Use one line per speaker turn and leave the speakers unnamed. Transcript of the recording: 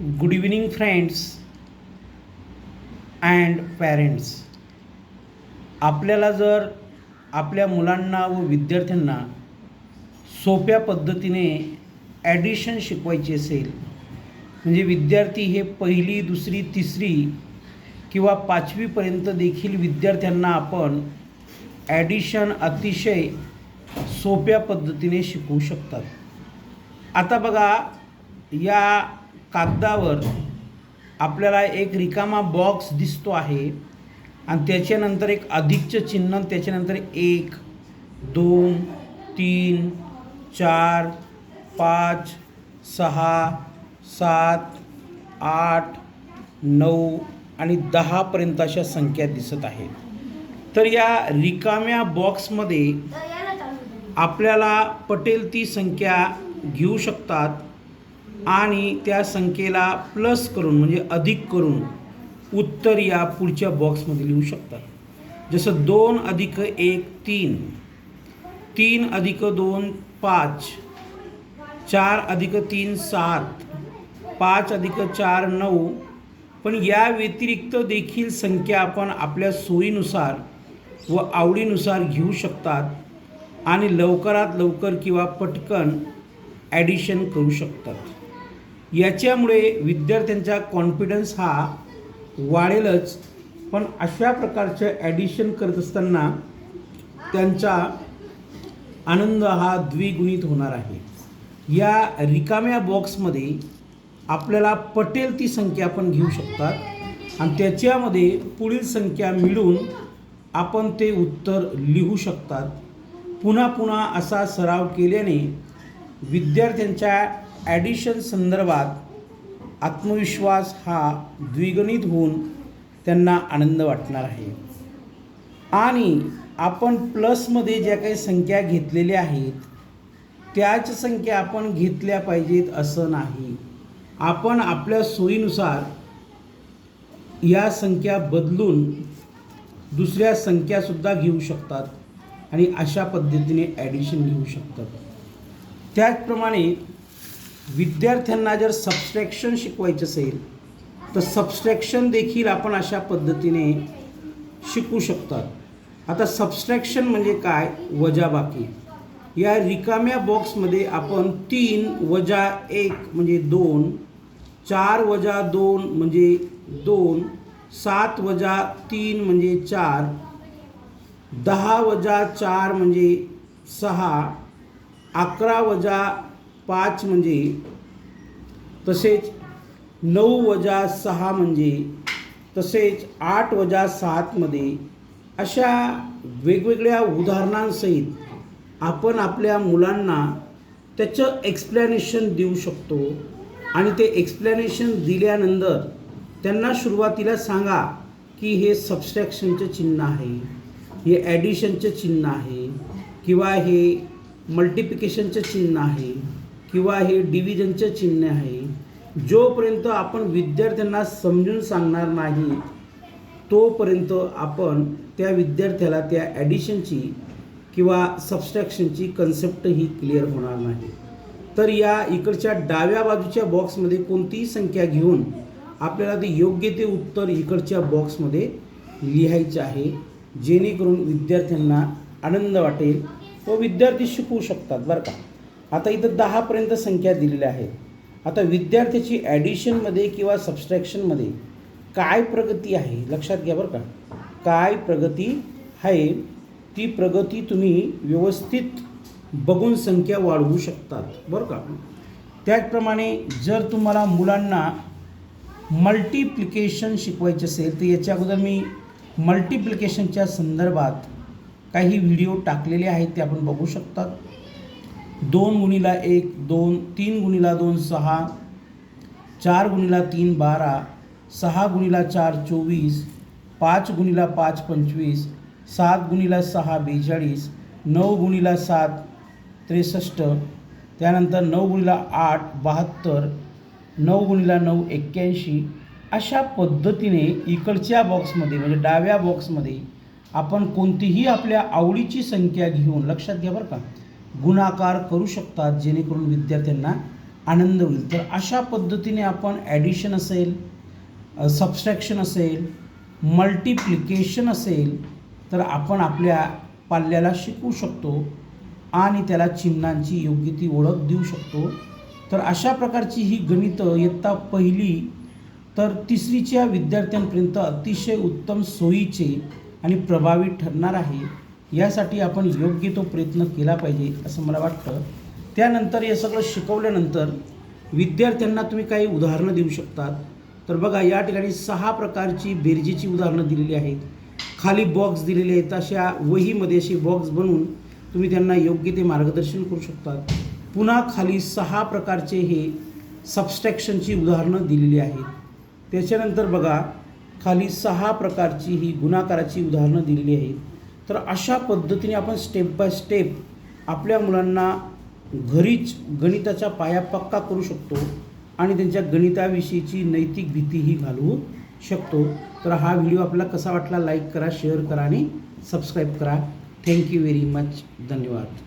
Good evening friends and parents आपल्याला जर आपल्या मुलांना व विद्यार्थ्यांना सोप्या पद्धतीने ॲडिशन शिकवायची असेल म्हणजे विद्यार्थी हे पहिली दुसरी तिसरी किंवा पाचवीपर्यंत देखील विद्यार्थ्यांना आपण ॲडिशन अतिशय सोप्या पद्धतीने शिकवू शकतात. आता बघा या कागदावर आपल्याला एक रिकामा बॉक्स दिसतो आहे. आणि त्याच्यानंतर एक अधिकचं चिन्ह त्याच्यानंतर एक दोन तीन चार पाच सहा सात आठ नऊ आणि दहापर्यंत अशा संख्या दिसत आहेत. तर या रिकाम्या बॉक्समध्ये आपल्याला पटेल ती संख्या घेऊ शकतात. आणि त्या संख्येला प्लस करून म्हणजे अधिक करून उत्तर या पुढच्या बॉक्समध्ये लिहू शकतात. जसं दोन अधिक एक तीन. तीन अधिक दोन पाच. चार अधिक तीन सात. पाच अधिक चार नऊ. पण या व्यतिरिक्त देखील संख्या आपण आपल्या सोयीनुसार व आवडीनुसार घेऊ शकतात आणि लवकरात लवकर किंवा पटकन ॲडिशन करू शकतात. याच्यामुळे विद्यार्थ्यांचा कॉन्फिडन्स हा वाढेलच. पण अशा प्रकारचं ॲडिशन करत असताना त्यांचा आनंद हा द्विगुणित होणार आहे. या रिकाम्या बॉक्समध्ये आपल्याला पटेल ती संख्या आपण घेऊ शकतात आणि त्याच्यामध्ये पुढील संख्या मिळून आपण ते उत्तर लिहू शकतात. पुन्हा पुन्हा असा सराव केल्याने विद्यार्थ्यांच्या ॲडिशन संदर्भात आत्मविश्वास हा द्विगणित होऊन त्यांना आनंद वाटणार आहे. आणि आपण प्लसमध्ये ज्या काही संख्या घेतलेल्या आहेत त्याच संख्या आपण घेतल्या पाहिजेत असं नाही. आपण आपल्या सोयीनुसार या संख्या बदलून दुसऱ्या संख्यासुद्धा घेऊ शकतात आणि अशा पद्धतीने ॲडिशन घेऊ शकतात. त्याचप्रमाणे विद्यार्थ्यांना जर सबस्ट्रॅक्शन शिकवायचं असेल तर सबस्ट्रॅक्शन देखील आपण अशा पद्धतीने शिकू शकतात. आता सबस्ट्रॅक्शन म्हणजे काय? वजाबाकी. या रिकाम्या बॉक्समध्ये आपण तीन वजा एक म्हणजे दोन चार वजा दोन म्हणजे दोन सात वजा तीन म्हणजे चार दहा वजा चार म्हणजे सहा अकरा वजा पाच म्हणजे तसेच नऊ वजा सहा म्हणजे तसेच आठ वजा सातमध्ये अशा वेगवेगळ्या उदाहरणांसहित आपण आपल्या मुलांना त्याचं एक्सप्लॅनेशन देऊ शकतो. आणि ते एक्सप्लॅनेशन दिल्यानंतर त्यांना सुरुवातीला सांगा की हे सबस्ट्रॅक्शनचं चिन्ह आहे हे ॲडिशनचं चिन्ह आहे किंवा हे मल्टिप्लिकेशनचं चिन्ह आहे. किंवा हे डिव्हिजनचे चिन्ह आहे जोपर्यंत आपण विद्यार्थ्यांना समजून सांगणार नाही तोपर्यंत आपण त्या विद्यार्थ्याला त्या ॲडिशनची किंवा सबस्ट्रॅक्शनची कन्सेप्ट ही क्लिअर होणार नाही. तर या इकडच्या डाव्या बाजूच्या बॉक्समध्ये कोणतीही संख्या घेऊन आपल्याला ते योग्य ते उत्तर इकडच्या बॉक्समध्ये लिहायचं आहे जेणेकरून विद्यार्थ्यांना आनंद वाटेल व विद्यार्थी शिकवू शकतात बरं का? आता इथं दहापर्यंत संख्या दिलेल्या आहेत. आता विद्यार्थ्याची ॲडिशनमध्ये किंवा सबस्ट्रॅक्शनमध्ये काय प्रगती आहे लक्षात घ्या बरं का. काय प्रगती आहे ती प्रगती तुम्ही व्यवस्थित बघून संख्या वाढवू शकतात बरं का. त्याचप्रमाणे जर तुम्हाला मुलांना मल्टिप्लिकेशन शिकवायचे असेल तर याच्या अगोदर मी मल्टिप्लिकेशनच्या संदर्भात काही व्हिडिओ टाकलेले आहेत ते आपण बघू शकतात. दोन गुणीला एक दोन तीन गुणीला दोन सहा चार गुणीला तीन बारा सहा गुणीला चार चोवीस पाच गुणीला पाच पंचवीस सात गुणीला सहा बेचाळीस नऊ गुणीला सात त्रेसष्ट त्यानंतर नऊ गुणीला आठ बहात्तर नऊ गुणीला नऊ एक्क्याऐंशी अशा पद्धतीने इकडच्या बॉक्समध्ये म्हणजे डाव्या बॉक्समध्ये आपण कोणतीही आपल्या आवडीची संख्या घेऊन लक्षात घ्या बरं का गुणाकार करू शकतात जेणेकरून विद्यार्थ्यांना आनंद होईल. तर अशा पद्धतीने आपण ॲडिशन असेल सबस्ट्रॅक्शन असेल मल्टिप्लिकेशन असेल तर आपण आपल्या पाल्याला शिकवू शकतो आणि त्याला चिन्हांची योग्य ती ओळख देऊ शकतो. तर अशा प्रकारची ही गणितं इयत्ता पहिली तर तिसरीच्या विद्यार्थ्यांपर्यंत अतिशय उत्तम सोयीचे आणि प्रभावी ठरणार आहे. यासाठी आपण योग्य तो प्रयत्न केला पाहिजे असं मला वाटतं. त्यानंतर हे सगळं शिकवल्यानंतर विद्यार्थ्यांना तुम्ही काही उदाहरणं देऊ शकतात. तर बघा या ठिकाणी सहा प्रकारची बेरजेची उदाहरणं दिलेली आहेत. खाली बॉक्स दिलेले आहेत. अशा वहीमध्ये असे बॉक्स बनवून तुम्ही त्यांना योग्य ते मार्गदर्शन करू शकतात. पुन्हा खाली सहा प्रकारचे हे सबस्ट्रॅक्शनची उदाहरणं दिलेली आहेत. त्याच्यानंतर बघा खाली सहा प्रकारची ही गुणाकाराची उदाहरणं दिलेली आहेत. तर अशा पद्धतीने आपण स्टेप बाय स्टेप आपल्या मुलांना घरीच गणिताचा पाया पक्का करू शकतो आणि त्यांच्या गणिताविषयीची नैतिक भीतीही घालवू शकतो. तर हा व्हिडिओ आपला कसा वाटला लाईक करा शेअर करा आणि सबस्क्राईब करा. थँक्यू व्हेरी मच धन्यवाद.